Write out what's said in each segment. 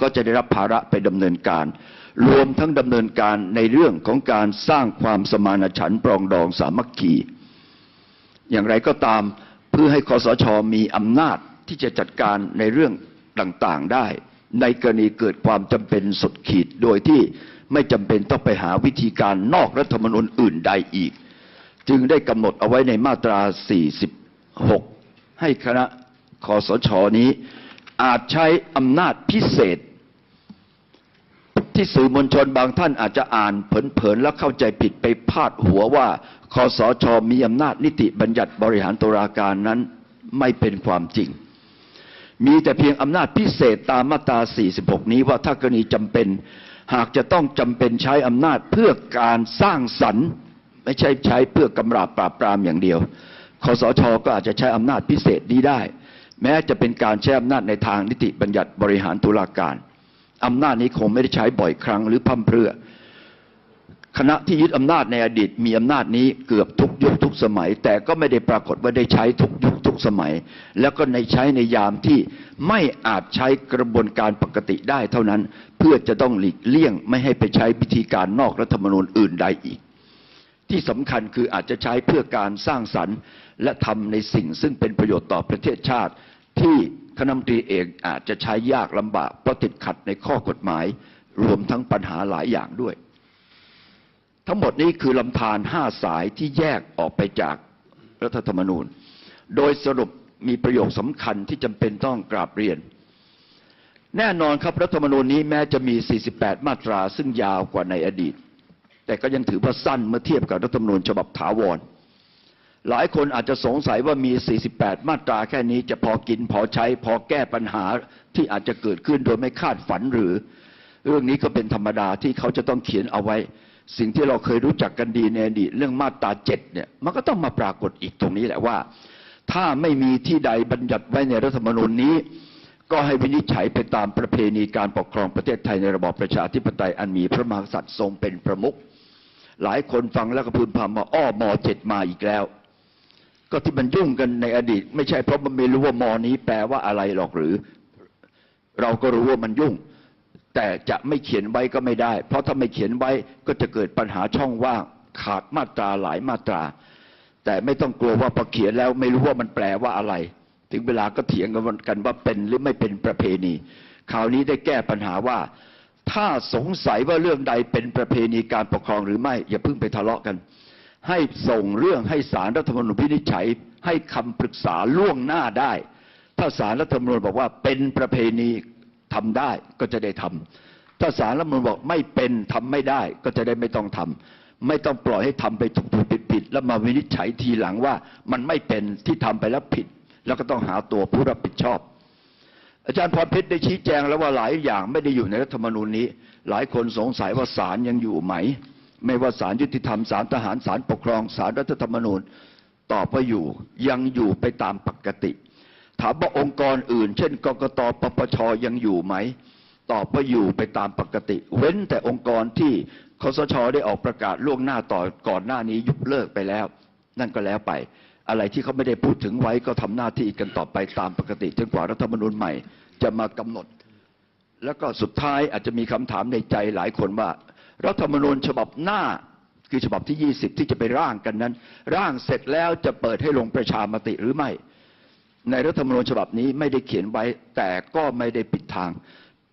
ก็จะได้รับภาระไปดำเนินการ รวมทั้งดำเนินการในเรื่องของการสร้างความสมานฉันท์ปรองดองสามัคคี อย่างไรก็ตามเพื่อให้คอสชมีอำนาจที่จะจัดการในเรื่องต่างๆได้ ในกรณีเกิดความจำเป็นสุดขีดโดยที่ไม่จำเป็นต้องไปหาวิธีการนอกรัฐธรรมนูญอื่นใดอีก จึงได้กำหนดเอาไว้ในมาตรา 46 ให้คณะคอสชนี้อาจใช้อำนาจพิเศษ ที่สื่อมวลชนบางท่านอาจจะอ่านเผลอๆแล้วเข้าใจผิดไปพาดหัวว่าคอสชมีอำนาจนิติบัญญัติบริหารตุลาการนั้นไม่เป็นความจริง มีแต่เพียงอำนาจพิเศษตามมาตรา 46 นี้ว่าถ้ากรณีจำเป็น หากจะต้องจำเป็นใช้อำนาจเพื่อการสร้างสรรค์ ไม่ใช่ใช้เพื่อกำราบปราบปรามอย่างเดียวคอสชก็อาจจะใช้อำนาจพิเศษนี้ได้ แม้จะเป็นการใช้อำนาจในทางนิติบัญญัติบริหารตุลาการ อำนาจนี้คงไม่ได้ใช้บ่อยครั้งหรือพั่มเพรื่อคณะที่ยึดอำนาจในอดีตมีอำนาจนี้เกือบทุกยุคทุกสมัย แต่ก็ไม่ได้ปรากฏว่าได้ใช้ทุกยุคทุกสมัย แล้วก็ในใช้ในยามที่ไม่อาจใช้กระบวนการปกติได้เท่านั้น เพื่อจะต้องหลีกเลี่ยง ไม่ให้ไปใช้วิธีการนอกรัฐธรรมนูญอื่นใดอีก ที่สำคัญคืออาจจะใช้เพื่อการสร้างสรรค์ และทำในสิ่งซึ่งเป็นประโยชน์ต่อประเทศชาติ ที่คณะมนตรีเองอาจจะใช้ยากลำบากเพราะติดขัดในข้อกฎหมาย รวมทั้งปัญหาหลายอย่างด้วย ทั้งหมดนี้คือลำธารห้าสายที่แยกออกไปจากรัฐธรรมนูญ โดยสรุปมีประโยคสำคัญที่จำเป็นต้องกราบเรียน แน่นอนครับรัฐธรรมนูญนี้แม้จะมี 48 มาตราซึ่งยาวกว่าในอดีต แต่ก็ยังถือว่าสั้นเมื่อเทียบกับรัฐธรรมนูญฉบับถาวร หลายคนอาจจะสงสัยว่ามี 48 มาตราแค่นี้จะพอกินพอใช้ พอแก้ปัญหาที่อาจจะเกิดขึ้นโดยไม่คาดฝันหรือ เรื่องนี้ก็เป็นธรรมดาที่เขาจะต้องเขียนเอาไว้ สิ่งที่เราเคยรู้จักกันดีในอดีตเรื่องมาตราเจ็ดเนี่ยมันก็ต้องมาปรากฏอีกตรงนี้แหละว่า ถ้าไม่มีที่ใดบัญญัติไว้ในรัฐธรรมนูญนี้ ก็ให้วินิจฉัยไปตามประเพณีการปกครองประเทศไทยในระบอบประชาธิปไตยอันมีพระมหากษัตริย์ทรงเป็นประมุขหลายคนฟังแล้วก็พึมพำว่าอ้อมอเจ็ดมาอีกแล้ว ก็ที่มันยุ่งกันในอดีต ไม่ใช่เพราะมันไม่รู้ว่ามอนี้แปลว่าอะไรหรอกหรือ เราก็รู้ว่ามันยุ่ง แต่จะไม่เขียนไว้ก็ไม่ได้ เพราะถ้าไม่เขียนไว้ก็จะเกิดปัญหาช่องว่างขาดมาตราหลายมาตรา แต่ไม่ต้องกลัวว่าพอเขียนแล้วไม่รู้ว่ามันแปลว่าอะไร ถึงเวลาก็เถียงกันว่าเป็นหรือไม่เป็นประเพณีคราวนี้ได้แก้ปัญหาว่า ถ้าสงสัยว่าเรื่องใดเป็นประเพณีการปกครองหรือไม่ อย่าเพิ่งไปทะเลาะกัน ให้ส่งเรื่องให้สารรัฐธรรมนูญวินิจฉัย ให้คำปรึกษาล่วงหน้าได้ ถ้าสารรัฐธรรมนูญบอกว่าเป็นประเพณีทำได้ก็จะได้ทำถ้าสารรัฐธรรมนูญบอกไม่เป็นทำไม่ได้ก็จะได้ไม่ต้องทำไม่ต้องปล่อยให้ทำไปถูกถูกผิดผิดแล้วมาวินิจฉัยทีหลังว่ามันไม่เป็นที่ทำไปแล้วผิด แล้วก็ต้องหาตัวผู้รับผิดชอบอาจารย์พรเพชรได้ชี้แจงแล้วว่าหลายอย่างไม่ได้อยู่ในรัฐธรรมนูญนี้ หลายคนสงสัยว่าศาลยังอยู่ไหม ไม่ว่าศาลยุติธรรมศาลทหารศาลปกครองศาลรัฐธรรมนูญตอบว่าอยู่ยังอยู่ไปตามปกติ ถามว่าองค์กรอื่น เช่นกกตปปชยังอยู่ไหมตอบว่าอยู่ไปตามปกติ เว้นแต่องค์กรที่คสชได้ออกประกาศล่วงหน้าต่อก่อนหน้านี้ยุบเลิกไปแล้ว นั่นก็แล้วไป อะไรที่เขาไม่ได้พูดถึงไว้ก็ทำหน้าที่กันต่อไปตามปกติจนกว่ารัฐธรรมนูญใหม่ จะมากำหนด แล้วก็สุดท้ายอาจจะมีคำถามในใจหลายคนว่า รัฐธรรมนูญฉบับหน้าคือฉบับที่ 20 ที่จะไปร่างกันนั้น ร่างเสร็จแล้วจะเปิดให้ลงประชามติหรือไม่ ในรัฐธรรมนูญฉบับนี้ไม่ได้เขียนไว้ แต่ก็ไม่ได้ปิดทาง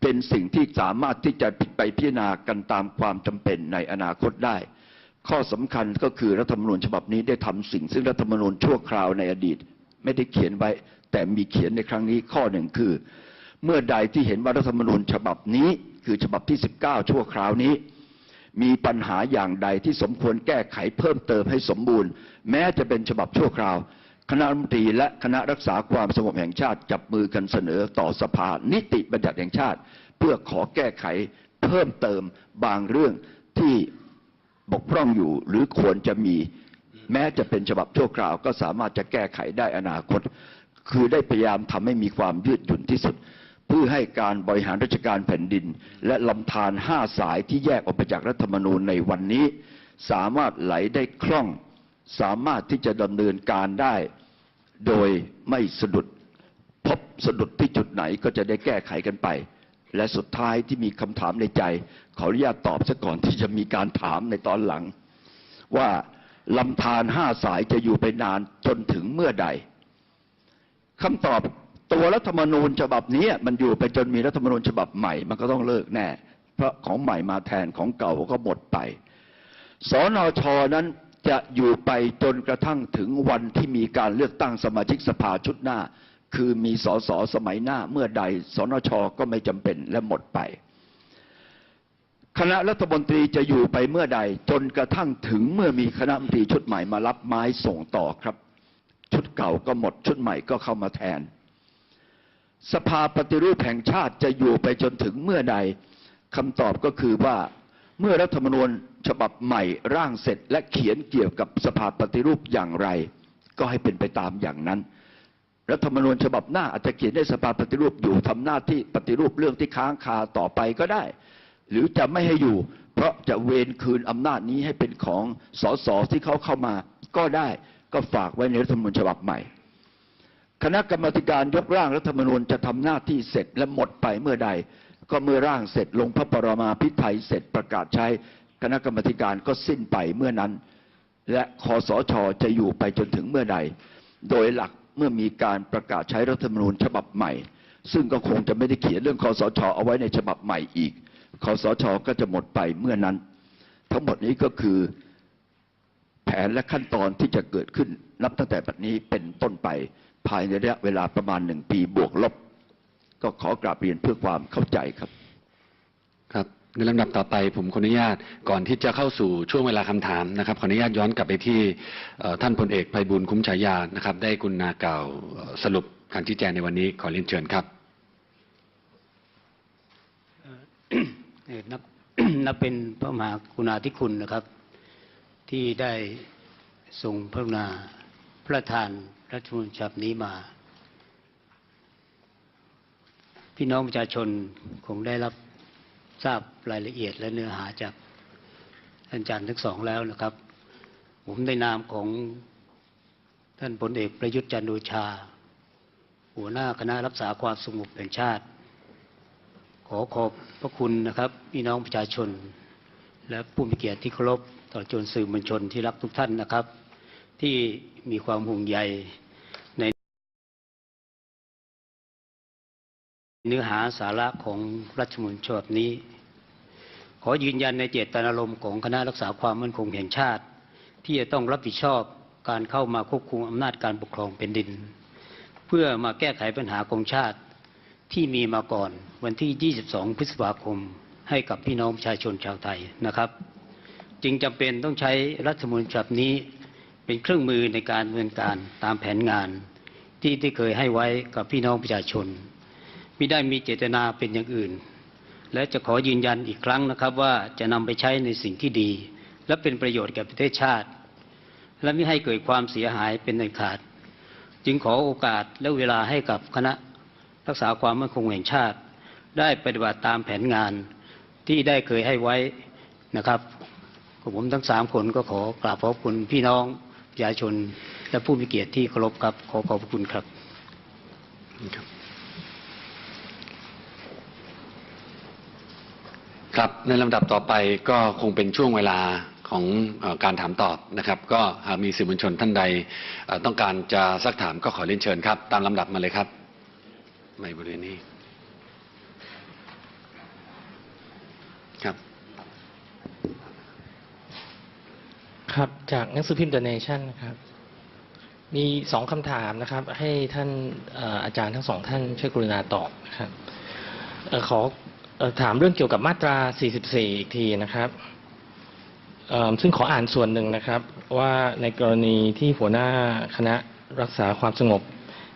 เป็นสิ่งที่สามารถที่จะไปพิจารณากันตามความจำเป็นในอนาคตได้ ข้อสำคัญก็คือรัฐธรรมนูญฉบับนี้ได้ทำสิ่ง ซึ่งรัฐธรรมนูญชั่วคราวในอดีต ไม่ได้เขียนไว้ แต่มีเขียนในครั้งนี้ข้อหนึ่งคือ เมื่อใดที่เห็นว่ารัฐธรรมนูญฉบับนี้ คือฉบับที่ 19 ชั่วคราวนี้ มีปัญหาอย่างใดที่สมควรแก้ไขเพิ่มเติมให้สมบูรณ์ แม้จะเป็นฉบับชั่วคราว คณะรัฐมนตรีและคณะรักษาความสงบแห่งชาติจับมือกันเสนอต่อสภานิติบัญญัติแห่งชาติ เพื่อขอแก้ไขเพิ่มเติมบางเรื่องที่บกพร่องอยู่หรือควรจะมี แม้จะเป็นฉบับชั่วคราว ก็สามารถจะแก้ไขได้อนาคต คือได้พยายามทำให้มีความยืดหยุ่นที่สุด เพื่อให้การบริหารราชการแผ่นดิน และลำธารห้าสายที่แยกออกไปจากรัฐธรรมนูญในวันนี้ สามารถไหลได้คล่อง สามารถที่จะดำเนินการได้ โดยไม่สะดุด พบสะดุดที่จุดไหนก็จะได้แก้ไขกันไป และสุดท้ายที่มีคำถามในใจ ขออนุญาตตอบซะก่อนที่จะมีการถามในตอนหลัง ว่าลำธารห้าสายจะอยู่ไปนานจนถึงเมื่อใดคำตอบ ตัวรัฐธรรมนูญฉบับนี้มันอยู่ไปจนมีรัฐธรรมนูญฉบับใหม่ มันก็ต้องเลิกแน่ เพราะของใหม่มาแทนของเก่าก็หมดไป สนชนั้นจะอยู่ไปจนกระทั่งถึงวันที่มีการเลือกตั้งสมาชิกสภาชุดหน้า คือมีสสสมัยหน้าเมื่อใด สนชก็ไม่จำเป็นและหมดไป คณะรัฐมนตรีจะอยู่ไปเมื่อใด จนกระทั่งถึงเมื่อมีคณะรัฐมนตรีชุดใหม่มารับไม้ส่งต่อครับ ชุดเก่าก็หมดชุดใหม่ก็เข้ามาแทน สภาปฏิรูปแห่งชาติจะอยู่ไปจนถึงเมื่อใดคำตอบก็คือว่าเมื่อรัฐธรรมนูญฉบับใหม่ร่างเสร็จ และเขียนเกี่ยวกับสภาปฏิรูปอย่างไร ก็ให้เป็นไปตามอย่างนั้น รัฐธรรมนูญฉบับหน้าอาจจะเขียนได้สภาปฏิรูปอยู่ทำหน้าที่ปฏิรูปเรื่องที่ค้างคาต่อไปก็ได้ หรือจะไม่ให้อยู่ เพราะจะเวนคืนอำนาจนี้ให้เป็นของสสที่เขาเข้ามา ก็ได้ก็ฝากไว้ในรัฐธรรมนูญฉบับใหม่ คณะกรรมการยกร่างรัฐธรรมนูญจะทำหน้าที่เสร็จและหมดไปเมื่อใด ก็เมื่อร่างเสร็จลงพระปรมาภิไธยเสร็จประกาศใช้ คณะกรรมการก็สิ้นไปเมื่อนั้น และคอสชจะอยู่ไปจนถึงเมื่อใด โดยหลักเมื่อมีการประกาศใช้รัฐธรรมนูญฉบับใหม่ ซึ่งก็คงจะไม่ได้เขียนเรื่องคอสชเอาไว้ในฉบับใหม่อีกคอสชก็จะหมดไปเมื่อนั้น ทั้งหมดนี้ก็คือแผนและขั้นตอนที่จะเกิดขึ้นนับตั้งแต่บัดนี้เป็นต้นไป ภายในระยะเวลาประมาณหนึ่งปีบวกลบ ก็ขอกราบเรียนเพื่อความเข้าใจครับ ครับ ในลำดับต่อไปผมขออนุญาตก่อนที่จะเข้าสู่ช่วงเวลาคำถามนะครับขออนุญาตย้อนกลับไปที่เอ่อท่านพลเอกไพบูลย์คุ้มฉายานะครับ ได้กุณากล่าวเอ่อสรุปการชี้แจงในวันนี้ขอเรียนเชิญครับเอ่อนับนับเป็นพระมหากรุณาธิคุณนะครับ ที่ได้ทรงพระกรุณาพระทาน รัฐธรรมนูญฉบับนี้มา พี่น้องประชาชนคงได้รับทราบรายละเอียดและเนื้อหาจากท่านอาจารย์ทั้งสองแล้วนะครับ ผมในนามของท่านพลเอกประยุทธ์จันทร์โอชา หัวหน้าคณะรักษาความสงบแห่งชาติ ขอขอบพระคุณนะครับ พี่น้องประชาชน และผู้มีเกียรติที่เคารพต่อจนสื่อมวลชนที่รักทุกท่านนะครับ ที่มีความห่วงใยในเนื้อหาสาระของรัฐมนูญฉบับนี้ ขอยืนยันในเจตนารมณ์ของคณะรักษาความมั่นคงแห่งชาติ ที่จะต้องรับผิดชอบการเข้ามาควบคุมอำนาจการปกครองแผ่นดิน เพื่อมาแก้ไขปัญหาของชาติที่มีมาก่อนวันที่ 22 พฤษภาคม ให้กับพี่น้องประชาชนชาวไทยนะครับ จึงจำเป็นต้องใช้รัฐมนูญฉบับนี้ เป็นเครื่องมือในการดำเนินการตามแผนงาน ที่ได้เคยให้ไว้กับพี่น้องประชาชนไม่ได้มีเจตนาเป็นอย่างอื่น และจะขอยืนยันอีกครั้งนะครับว่าจะนำไปใช้ในสิ่งที่ดี และเป็นประโยชน์แก่ประเทศชาติ และไม่ให้เกิดความเสียหายเป็นอันขาด จึงขอโอกาสและเวลาให้กับคณะรักษาความมั่นคงแห่งชาติ ได้ปฏิบัติตามแผนงานที่ได้เคยให้ไว้นะครับผมทั้งสามคนก็ขอกราบขอบคุณพี่น้อง ประชาชน และผู้มีเกียรติที่เคารพครับ ขอขอบพระคุณครับ ครับในลำดับต่อไปก็คงเป็นช่วงเวลาของเออการถามตอบนะครับ ก็หากมีสื่อมวลชนท่านใดเอ่อต้องการจะซักถามก็ขอเรียนเชิญครับ ตามลำดับมาเลยครับไม่บริเวณนี้ครับ ครับ จากหนังสือพิมพ์ The Nation นะครับ มีสองคำถามนะครับ ให้ท่านเอ่ออาจารย์ทั้งสองท่านช่วยกรุณาตอบนะครับเอ่อขอเอ่อถามเรื่องเกี่ยวกับมาตรา 44 อีกทีนะครับเอิ่มซึ่งขออ่านส่วนหนึ่งนะครับ ว่าในกรณีที่หัวหน้าคณะรักษาความสงบ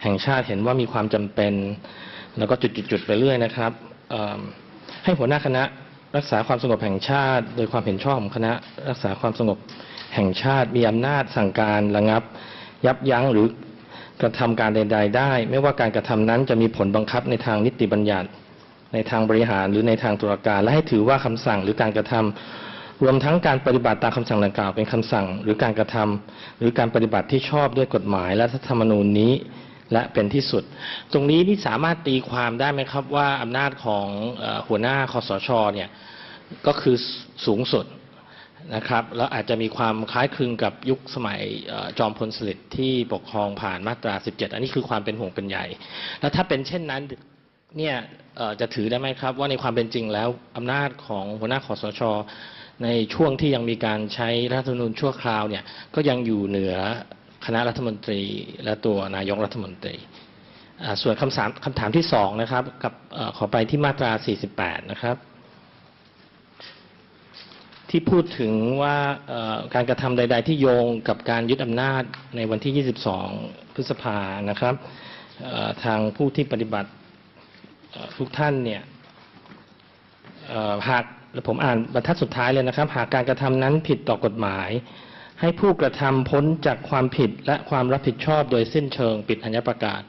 แห่งชาติเห็นว่ามีความจำเป็น แล้วก็จุดๆๆไปเรื่อยนะครับเอิ่มให้หัวหน้าคณะรักษาความสงบแห่งชาติ โดยความเห็นชอบของคณะรักษาความสงบ แห่งชาติมีอำนาจสั่งการระงับ ยับยั้งหรือกระทำการใด ๆ ได้ ไม่ว่าการกระทำนั้นจะมีผลบังคับในทางนิติบัญญัติ ในทางบริหารหรือในทางตุลาการ และให้ถือว่าคำสั่งหรือการกระทำรวมทั้งการปฏิบัติตามคำสั่งดังกล่าวเป็นคำสั่ง หรือการกระทำหรือการปฏิบัติที่ชอบด้วยกฎหมายและรัฐธรรมนูญนี้และเป็นที่สุด ตรงนี้นี่สามารถตีความได้ไหมครับว่าอำนาจของหัวหน้าคอสชเนี่ยก็คือสูงสุด นะครับแล้วอาจจะมีความคล้ายคลึงกับยุคสมัยจอมพลสฤษดิ์ที่ปกครองผ่านมาตรา 17 อันนี้คือความเป็นห่วงเป็นใยแล้วถ้าเป็นเช่นนั้นเนี่ยจะถือได้ไหมครับว่าในความเป็นจริงแล้วอำนาจของหัวหน้าคอสช ในช่วงที่ยังมีการใช้รัฐธรรมนูญชั่วคราวเนี่ยก็ยังอยู่เหนือคณะรัฐมนตรีและตัวนายกรัฐมนตรี ส่วนคำถามคำถามที่สองนะครับกับอขอไปที่มาตรา 48 นะครับ ที่พูดถึงว่าการกระทำใด ๆ ที่โยงกับการยึดอำนาจในวันที่ 22 พฤษภานะครับทางผู้ที่ปฏิบัติทุกท่านเนี่ยหากผมอ่านบรรทัดสุดท้ายเลยนะครับ หากการกระทำนั้นผิดต่อกฎหมาย ให้ผู้กระทำพ้นจากความผิดและความรับผิดชอบโดยสิ้นเชิงปิดอัญญประกาศ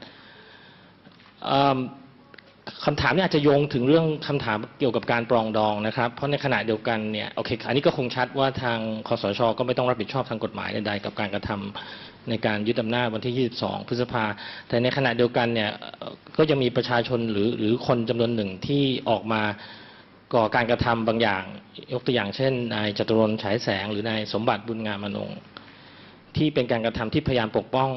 คำถามนี้อาจจะโยงถึงเรื่องคำถามเกี่ยวกับการปรองดองนะครับ เพราะในขณะเดียวกันเนี่ยโอเคอันนี้ก็คงชัดว่าทางคอสช ก็ไม่ต้องรับผิดชอบทางกฎหมายใดๆกับการกระทำในการยึดอำนาจวันที่ 22 พฤษภา แต่ในขณะเดียวกันเนี่ยก็ยังมีประชาชนหรือหรือคนจำนวนหนึ่งที่ออกมาก่อการกระทำบางอย่าง ยกตัวอย่างเช่นนายจตุรนฉายแสง หรือนายสมบัติบุญงามอนงที่เป็นการกระทำที่พยายามปกป้อง